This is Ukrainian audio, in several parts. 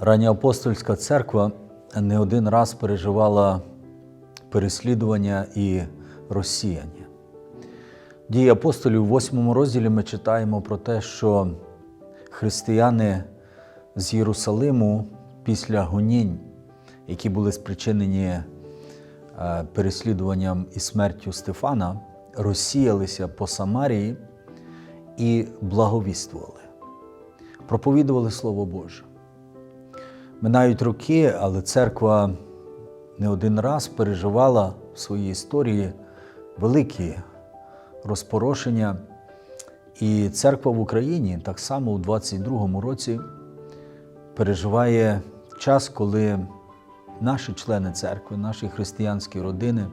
Ранньоапостольська церква не один раз переживала переслідування і розсіяння. Дії апостолів у восьмому розділі ми читаємо про те, що християни з Єрусалиму після гонінь, які були спричинені е, переслідуванням і смертю Стефана, розсіялися по Самарії і благовіствували, проповідували Слово Боже. Минають роки, але церква не один раз переживала в своїй історії великі розпорошення. І церква в Україні так само у 22-му році переживає час, коли наші члени церкви, наші християнські родини,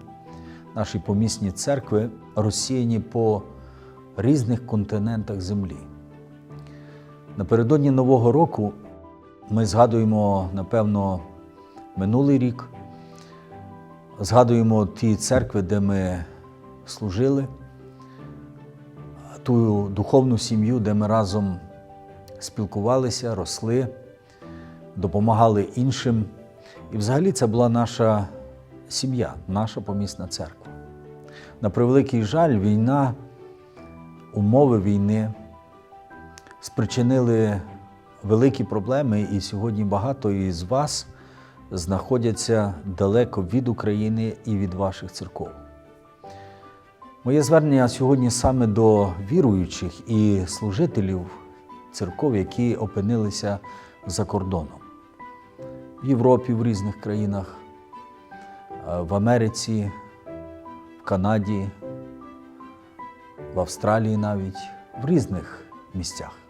наші помісні церкви розсіяні по різних континентах землі. Напередодні Нового року ми згадуємо, напевно, минулий рік, згадуємо ті церкви, де ми служили, ту духовну сім'ю, де ми разом спілкувалися, росли, допомагали іншим. І взагалі це була наша сім'я, наша помісна церква. На превеликий жаль, війна, умови війни спричинили великі проблеми, і сьогодні багато із вас знаходяться далеко від України і від ваших церков. Моє звернення сьогодні саме до віруючих і служителів церков, які опинилися за кордоном в Європі, в різних країнах, в Америці, в Канаді, в Австралії навіть, в різних місцях.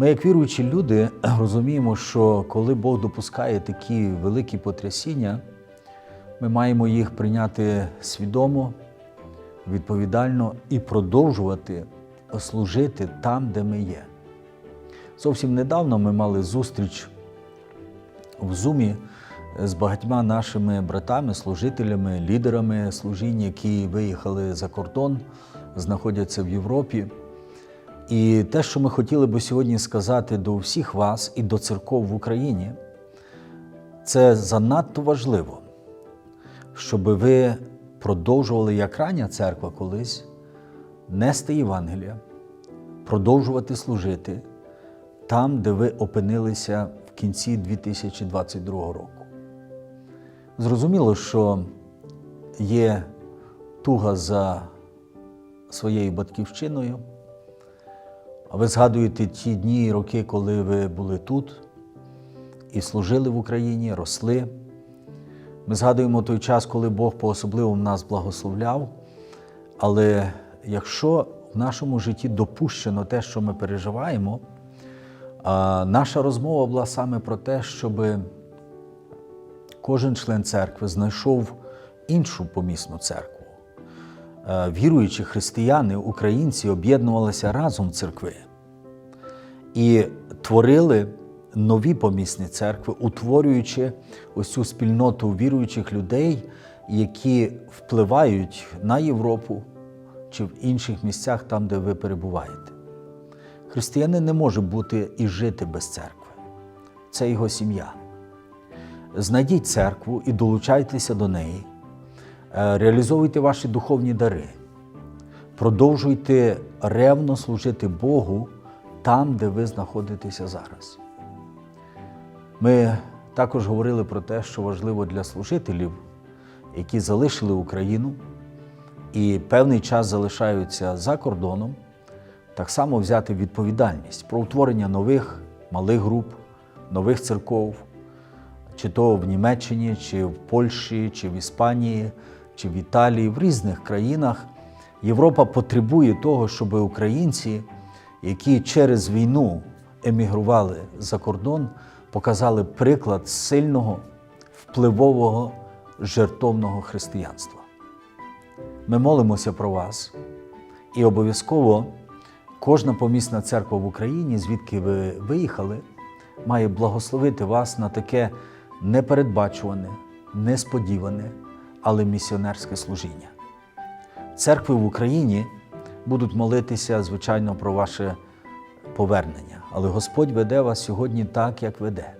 Ми, як віруючі люди, розуміємо, що коли Бог допускає такі великі потрясіння, ми маємо їх прийняти свідомо, відповідально і продовжувати служити там, де ми є. Зовсім недавно ми мали зустріч в Зумі з багатьма нашими братами, служителями, лідерами служінь, які виїхали за кордон, знаходяться в Європі. І те, що ми хотіли би сьогодні сказати до всіх вас і до церков в Україні, це занадто важливо, щоб ви продовжували, як рання церква колись, нести Євангелія, продовжувати служити там, де ви опинилися в кінці 2022 року. Зрозуміло, що є туга за своєю батьківщиною. А ви згадуєте ті дні і роки, коли ви були тут і служили в Україні, росли. Ми згадуємо той час, коли Бог по-особливому нас благословляв. Але якщо в нашому житті допущено те, що ми переживаємо, наша розмова була саме про те, щоб кожен член церкви знайшов іншу помісну церкву. Віруючі християни, українці об'єднувалися разом в церкви і творили нові помісні церкви, утворюючи ось цю спільноту віруючих людей, які впливають на Європу чи в інших місцях, там, де ви перебуваєте. Християнин не може бути і жити без церкви. Це його сім'я. Знайдіть церкву і долучайтеся до неї. Реалізовуйте ваші духовні дари, продовжуйте ревно служити Богу там, де ви знаходитеся зараз. Ми також говорили про те, що важливо для служителів, які залишили Україну і певний час залишаються за кордоном, так само взяти відповідальність про утворення нових малих груп, нових церков, чи то в Німеччині, чи в Польщі, чи в Іспанії, чи в Італії, в різних країнах. Європа потребує того, щоб українці, які через війну емігрували за кордон, показали приклад сильного, впливового, жертовного християнства. Ми молимося про вас і обов'язково кожна помісна церква в Україні, звідки ви виїхали, має благословити вас на таке непередбачуване, несподіване, але місіонерське служіння. Церкви в Україні будуть молитися, звичайно, про ваше повернення, але Господь веде вас сьогодні так, як веде.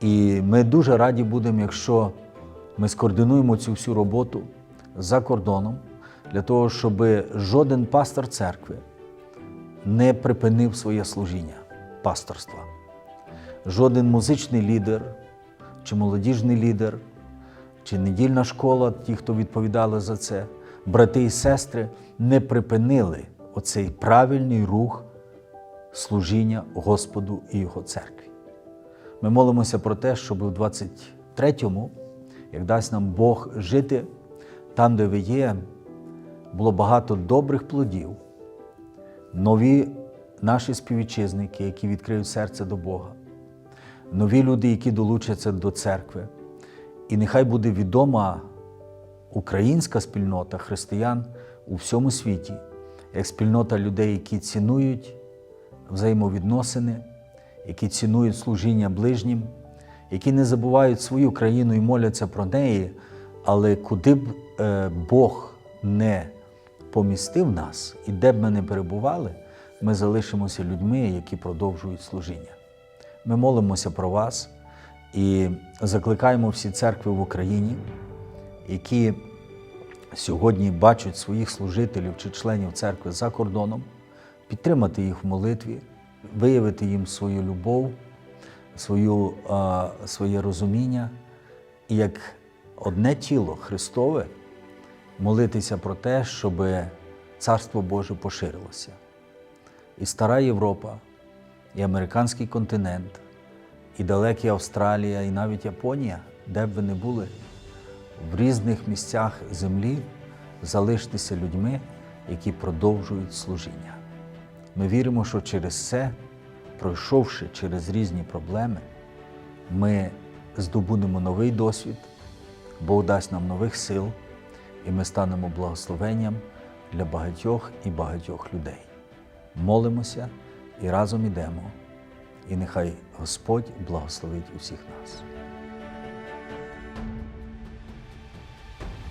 І ми дуже раді будемо, якщо ми скоординуємо цю всю роботу за кордоном, для того, щоб жоден пастор церкви не припинив своє служіння пасторства. Жоден музичний лідер, чи молодіжний лідер, чи недільна школа, ті, хто відповідали за це, брати і сестри, не припинили оцей правильний рух служіння Господу і Його церкві. Ми молимося про те, щоб у 23-му, як дасть нам Бог жити там, де ви є, було багато добрих плодів, нові наші співвітчизники, які відкриють серце до Бога, нові люди, які долучаться до церкви. І нехай буде відома українська спільнота християн у всьому світі, як спільнота людей, які цінують взаємовідносини, які цінують служіння ближнім, які не забувають свою країну і моляться про неї, але куди б е, Бог не помістив нас і де б ми не перебували, ми залишимося людьми, які продовжують служіння. Ми молимося про вас і закликаємо всі церкви в Україні, які сьогодні бачать своїх служителів чи членів церкви за кордоном, підтримати їх в молитві, виявити їм свою любов, свою, а, своє розуміння і як одне тіло Христове молитися про те, щоб Царство Боже поширилося. І стара Європа, і американський континент, і далекі Австралія, і навіть Японія, де б ви не були, в різних місцях землі залиштеся людьми, які продовжують служіння. Ми віримо, що через це, пройшовши через різні проблеми, ми здобудемо новий досвід, Бог дасть нам нових сил, і ми станемо благословенням для багатьох і багатьох людей. Молимося і разом ідемо, і нехай Господь благословить усіх нас.